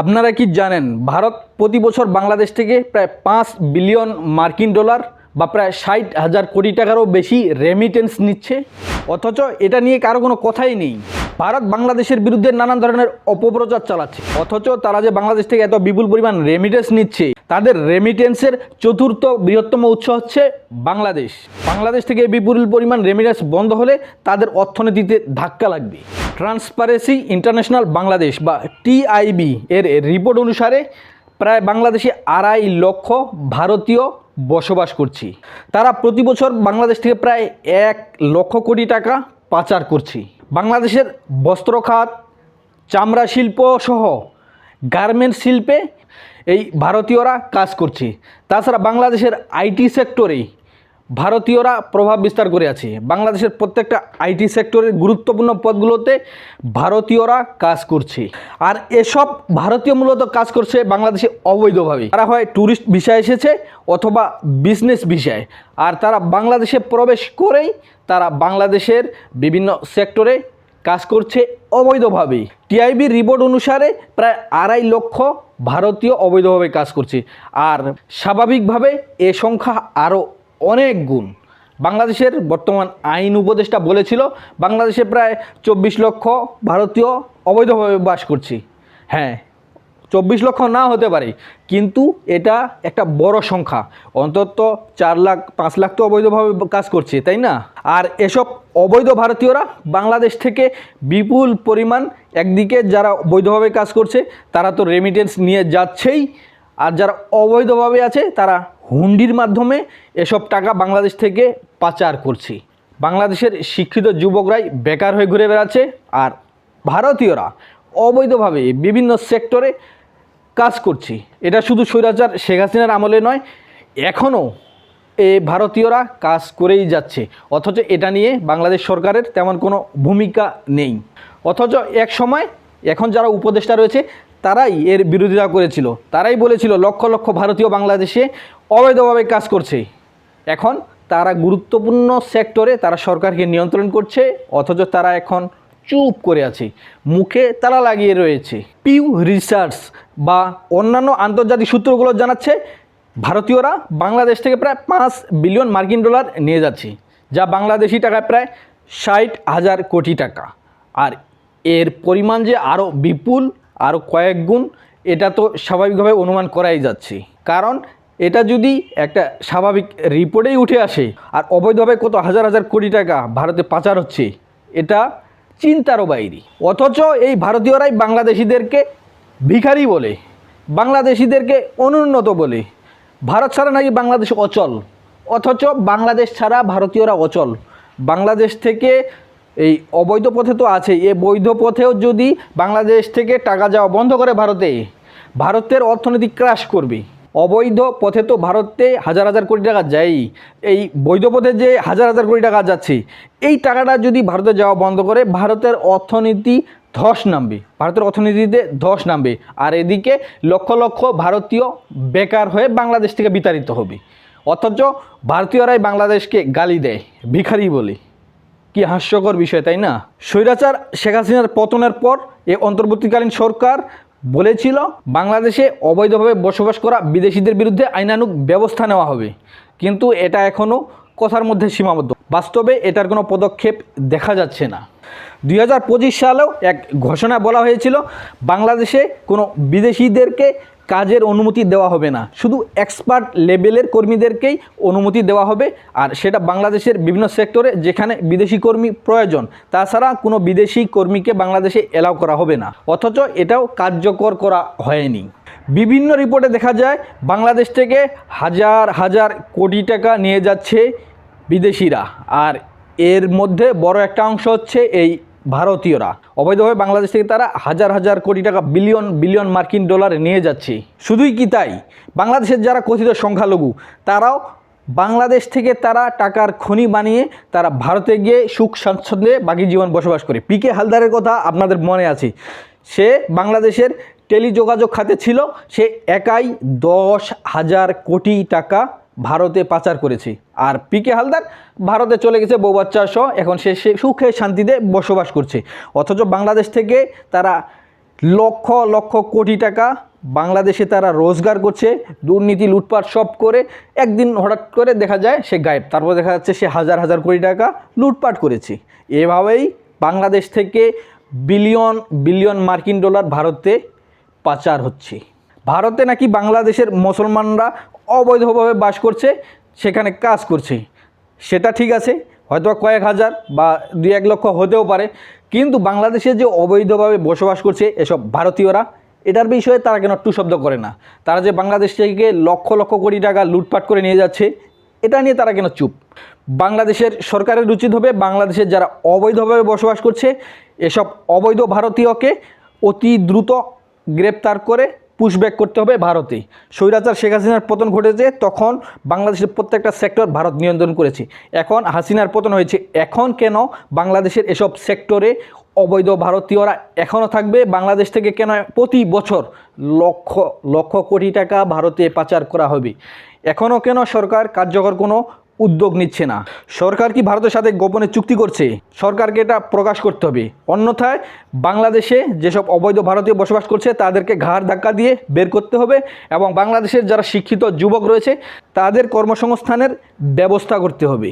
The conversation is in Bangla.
আপনারা কি জানেন, ভারত প্রতি বছর বাংলাদেশ থেকে প্রায় পাঁচ বিলিয়ন মার্কিন ডলার বা প্রায় ষাট হাজার কোটি টাকারও বেশি রেমিটেন্স নিচ্ছে? অথচ এটা নিয়ে কারও কোনো কথাই নেই। ভারত বাংলাদেশের বিরুদ্ধে নানান ধরনের অপপ্রচার চালাচ্ছে। অথচ তারা যে বাংলাদেশ থেকে এত বিপুল পরিমাণ রেমিটেন্স নিচ্ছে তাদের রেমিটেন্সের চতুর্থ বৃহত্তম উৎস হচ্ছে বাংলাদেশ। বাংলাদেশ থেকে বিপুল পরিমাণ রেমিটেন্স বন্ধ হলে তাদের অর্থনীতিতে ধাক্কা লাগবে। ট্রান্সপারেন্সি ইন্টারন্যাশনাল বাংলাদেশ বা টিআইবি এর রিপোর্ট অনুসারে প্রায় বাংলাদেশে আড়াই লক্ষ ভারতীয় বসবাস করছি। তারা প্রতি বছর বাংলাদেশ থেকে প্রায় এক লক্ষ কোটি টাকা পাচার করছি। বাংলাদেশের বস্ত্র খাত, চামড়া শিল্প সহ গার্মেন্টস শিল্পে এই ভারতীয়রা কাজ করছে। তাছাড়া বাংলাদেশের আইটি সেক্টরে ভারতীয়রা প্রভাব বিস্তার করে আছে। বাংলাদেশের প্রত্যেকটা আইটি সেক্টরের গুরুত্বপূর্ণ পদগুলোতে ভারতীয়রা কাজ করছে। আর এসব ভারতীয় মূলত কাজ করছে বাংলাদেশে অবৈধভাবে। তারা হয় ট্যুরিস্ট ভিসায় এসেছে অথবা বিজনেস ভিসায়। আর তারা বাংলাদেশে প্রবেশ করেই তারা বাংলাদেশের বিভিন্ন সেক্টরে কাজ করছে অবৈধভাবে টিআইবির রিপোর্ট অনুসারে প্রায় আড়াই লক্ষ ভারতীয় অবৈধভাবে কাজ করছে। আর স্বাভাবিকভাবে এ সংখ্যা আরও অনেক গুণ। বাংলাদেশের বর্তমান আইন উপদেষ্টা বলেছিল, বাংলাদেশে প্রায় চব্বিশ লক্ষ ভারতীয় অবৈধভাবে বাস করছি। হ্যাঁ চব্বিশ লক্ষ না হতে পারে। কিন্তু এটা একটা বড় সংখ্যা। অন্তত চার লাখ, পাঁচ লাখ তো অবৈধভাবে কাজ করছে, তাই না? আর এসব অবৈধ ভারতীয়রা বাংলাদেশ থেকে বিপুল পরিমাণ একদিকে যারা বৈধভাবে কাজ করছে, তারা তো রেমিটেন্স নিয়ে যাচ্ছেই। আর যারা অবৈধভাবে আছে, তারা হুন্ডির মাধ্যমে এসব টাকা বাংলাদেশ থেকে পাচার করছে। বাংলাদেশের শিক্ষিত যুবকরাই বেকার হয়ে ঘুরে বেড়াচ্ছে। আর ভারতীয়রা অবৈধভাবে বিভিন্ন সেক্টরে কাজ করছি। এটা শুধু স্বৈরাচার শেখ হাসিনার আমলে নয়, এখনও এ ভারতীয়রা কাজ করেই যাচ্ছে। অথচ এটা নিয়ে বাংলাদেশ সরকারের তেমন কোনো ভূমিকা নেই। অথচ এক সময় এখন যারা উপদেষ্টা রয়েছে, তারাই এর বিরোধিতা করেছিল। তারাই বলেছিল, লক্ষ লক্ষ ভারতীয় বাংলাদেশে অবৈধভাবে কাজ করছে। এখন তারা গুরুত্বপূর্ণ সেক্টরে তারা সরকারকে নিয়ন্ত্রণ করছে, অথচ তারা এখন চুপ করে আছে। মুখে তালা লাগিয়ে রয়েছে। পিউ রিসার্চ বা অন্যান্য আন্তর্জাতিক সূত্রগুলো জানাচ্ছে, ভারতীয়রা বাংলাদেশ থেকে প্রায় পাঁচ বিলিয়ন মার্কিন ডলার নিয়ে যাচ্ছে, যা বাংলাদেশি টাকায় প্রায় ষাট হাজার কোটি টাকা। আর এর পরিমাণ যে আরও বিপুল আরও কয়েক গুণ, এটা তো স্বাভাবিকভাবে অনুমান করাই যাচ্ছে। কারণ এটা যদি একটা স্বাভাবিক রিপোর্টেই উঠে আসে, আর অবৈধভাবে কত হাজার হাজার কোটি টাকা ভারতে পাচার হচ্ছে, এটা চিন্তারও বাইরি। অথচ এই ভারতীয়রাই বাংলাদেশিদেরকে ভিখারি বলে, বাংলাদেশিদেরকে অনুন্নত বলে। ভারত ছাড়া নাকি বাংলাদেশ অচল? অথচ বাংলাদেশ ছাড়া ভারতীয়রা অচল। বাংলাদেশ থেকে এই অবৈধ পথে তো আছেই এ বৈধ পথেও যদি বাংলাদেশ থেকে টাকা যাওয়া বন্ধ করে ভারতে, ভারতের অর্থনীতি ক্রাশ করবে। অবৈধ পথে তো ভারতে হাজার হাজার কোটি টাকা যায়ই। এই বৈধ পথে যে হাজার হাজার কোটি টাকা যাচ্ছে, এই টাকাটা যদি ভারতে যাওয়া বন্ধ করে, ভারতের অর্থনীতি ধস নামবে। ভারতের অর্থনীতিতে ধস নামবে। আর এদিকে লক্ষ লক্ষ ভারতীয় বেকার হয়ে বাংলাদেশ থেকে বিতাড়িত হবে। অথচ ভারতীয়রাই বাংলাদেশকে গালি দেয়, ভিখারি বলে। কি হাস্যকর বিষয়, তাই না? স্বৈরাচার শেখ হাসিনার পতনের পর এ অন্তর্বর্তীকালীন সরকার বলেছিল, বাংলাদেশে অবৈধভাবে বসবাস করা বিদেশিদের বিরুদ্ধে আইনানুক ব্যবস্থা নেওয়া হবে। কিন্তু এটা এখনও কথার মধ্যে সীমাবদ্ধ। বাস্তবে এটার কোনো পদক্ষেপ দেখা যাচ্ছে না। দুই হাজার পঁচিশ সালেও এক ঘোষণা বলা হয়েছিল, বাংলাদেশে কোনো বিদেশিদেরকে কাজের অনুমতি দেওয়া হবে না। শুধু এক্সপার্ট লেভেলের কর্মীদেরকেই অনুমতি দেওয়া হবে আর সেটা বাংলাদেশের বিভিন্ন সেক্টরে যেখানে বিদেশি কর্মী প্রয়োজন। তাছাড়া কোনো বিদেশি কর্মীকে বাংলাদেশে এলাও করা হবে না। অথচ এটাও কার্যকর করা হয়নি। বিভিন্ন রিপোর্টে দেখা যায়, বাংলাদেশ থেকে হাজার হাজার কোটি টাকা নিয়ে যাচ্ছে বিদেশিরা। আর এর মধ্যে বড় একটা অংশ হচ্ছে এই ভারতীয়রা। অবৈধভাবে বাংলাদেশ থেকে তারা হাজার হাজার কোটি টাকা, বিলিয়ন বিলিয়ন মার্কিন ডলার নিয়ে যাচ্ছে। শুধুই কি তাই? বাংলাদেশের যারা কথিত সংখ্যালঘু, তারাও বাংলাদেশ থেকে তারা টাকার খনি বানিয়ে তারা ভারতে গিয়ে সুখ স্বাচ্ছন্দ্যে বাকি জীবন বসবাস করে। পিকে হালদারের কথা আপনাদের মনে আছে। সে বাংলাদেশের টেলিযোগাযোগ খাতে ছিল, সে একাই দশ হাজার কোটি টাকা ভারতে পাচার করেছে। আর পিকে হালদার ভারতে চলে গেছে বউ বাচ্চা সহ, এখন সে সে সুখে শান্তিতে বসবাস করছে। অথচ বাংলাদেশ থেকে তারা লক্ষ লক্ষ কোটি টাকা বাংলাদেশে তারা রোজগার করছে, দুর্নীতি, লুটপাট সব করে, একদিন হঠাৎ করে দেখা যায় সে গায়েব। তারপর দেখা যাচ্ছে সে হাজার হাজার কোটি টাকা লুটপাট করেছে। এভাবেই বাংলাদেশ থেকে বিলিয়ন বিলিয়ন মার্কিন ডলার ভারতে পাচার হচ্ছে। ভারতে নাকি বাংলাদেশের মুসলমানরা অবৈধভাবে বাস করছে, সেখানে কাজ করছে। সেটা ঠিক আছে হয়তো কয়েক হাজার বা দুই এক লক্ষ হতেও পারে, কিন্তু বাংলাদেশে যে অবৈধভাবে বসবাস করছে এসব ভারতীয়রা, এটার বিষয়ে তারা কেন টু শব্দ করে না। তারা যে বাংলাদেশ থেকে লক্ষ লক্ষ কোটি টাকা লুটপাট করে নিয়ে যাচ্ছে, এটা নিয়ে তারা কেন চুপ? বাংলাদেশের সরকারের উচিত হবে, বাংলাদেশের যারা অবৈধভাবে বসবাস করছে, এসব অবৈধ ভারতীয়কে অতি দ্রুত গ্রেপ্তার করে পুশব্যাক করতে হবে ভারতে। স্বৈরাচার শেখ হাসিনার পতন ঘটেছে, তখন বাংলাদেশের প্রত্যেকটা সেক্টর ভারত নিয়ন্ত্রণ করেছে। এখন হাসিনার পতন হয়েছে। এখন কেন বাংলাদেশের এসব সেক্টরে অবৈধ ভারতীয়রা এখনও থাকবে? বাংলাদেশ থেকে কেন প্রতি বছর লক্ষ লক্ষ কোটি টাকা ভারতে পাচার করা হবে? এখনও কেন সরকার কার্যকর কোনো উদ্যোগ নিচ্ছে না। সরকার কি ভারতের সাথে গোপনে চুক্তি করছে? সরকারকে এটা প্রকাশ করতে হবে। অন্যথায় বাংলাদেশে যেসব অবৈধ ভারতীয় বসবাস করছে, তাদেরকে ঘাড় ধাক্কা দিয়ে বের করতে হবে এবং বাংলাদেশের যারা শিক্ষিত যুবক রয়েছে, তাদের কর্মসংস্থানের ব্যবস্থা করতে হবে।